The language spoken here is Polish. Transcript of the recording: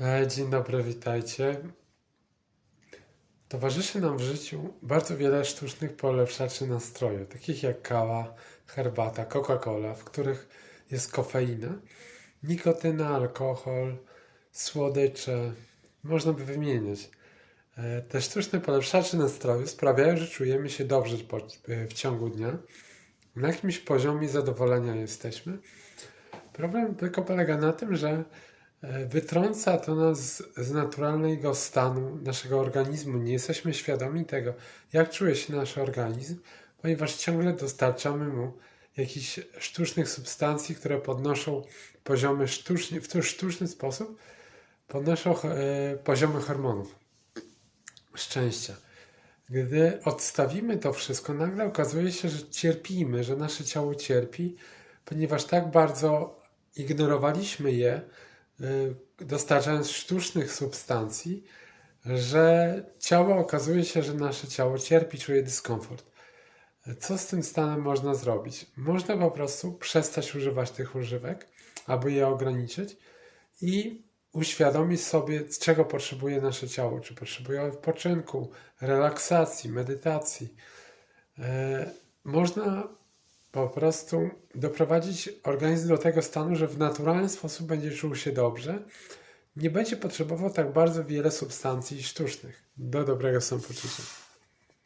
E, Dzień dobry, witajcie. Towarzyszy nam w życiu bardzo wiele sztucznych polepszaczy nastroju, takich jak kawa, herbata, Coca-Cola, w których jest kofeina, nikotyna, alkohol, słodycze, można by wymieniać. E, Te sztuczne polepszacze nastroju sprawiają, że czujemy się dobrze e, w ciągu dnia. Na jakimś poziomie zadowolenia jesteśmy. Problem tylko polega na tym, że wytrąca to nas z- naturalnego stanu naszego organizmu. Nie jesteśmy świadomi tego, jak czuje się nasz organizm, ponieważ ciągle dostarczamy mu jakichś sztucznych substancji, które podnoszą poziomy sztucznie, w sztuczny sposób podnoszą e, poziomy hormonów szczęścia. Gdy odstawimy to wszystko, nagle okazuje się, że cierpimy, że nasze ciało cierpi, ponieważ tak bardzo ignorowaliśmy je, dostarczając sztucznych substancji, że ciało okazuje się, że nasze ciało cierpi, czuje dyskomfort. Co z tym stanem można zrobić? Można po prostu przestać używać tych używek, aby je ograniczyć i uświadomić sobie, czego potrzebuje nasze ciało. Czy potrzebuje odpoczynku, relaksacji, medytacji. E, Można po prostu doprowadzić organizm do tego stanu, że w naturalny sposób będzie czuł się dobrze. Nie będzie potrzebował tak bardzo wiele substancji sztucznych do dobrego samopoczucia.